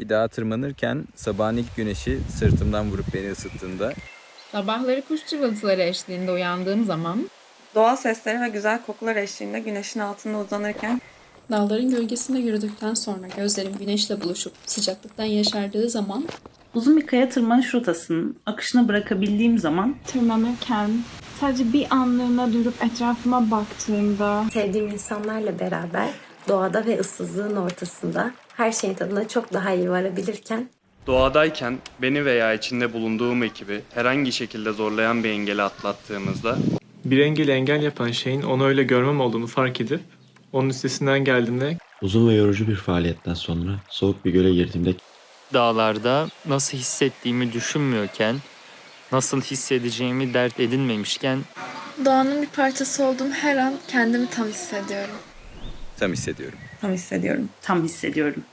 Bir dağa tırmanırken sabahın ilk güneşi sırtımdan vurup beni ısıttığında. Sabahları kuş cıvıltıları eşliğinde uyandığım zaman Doğal sesleri ve güzel kokular eşliğinde güneşin altında uzanırken Dağların gölgesinde yürüdükten sonra gözlerim güneşle buluşup sıcaklıktan yaşardığı zaman Uzun bir kaya tırmanış rotasının akışına bırakabildiğim zaman tırmanırken sadece bir anlığına durup etrafıma baktığımda Sevdiğim insanlarla beraber doğada ve ıssızlığın ortasında her şeyin tadına çok daha iyi varabilirken Doğadayken beni veya içinde bulunduğum ekibi herhangi şekilde zorlayan bir engeli atlattığımızda Bir engeli engel yapan şeyin onu öyle görmem olduğunu fark edip onun üstesinden geldiğinde Uzun ve yorucu bir faaliyetten sonra soğuk bir göle girdiğimde dağlarda nasıl hissettiğimi düşünmüyorken, nasıl hissedeceğimi dert edinmemişken doğanın bir parçası olduğum her an kendimi tam hissediyorum. Tam hissediyorum. tam hissediyorum. tam hissediyorum.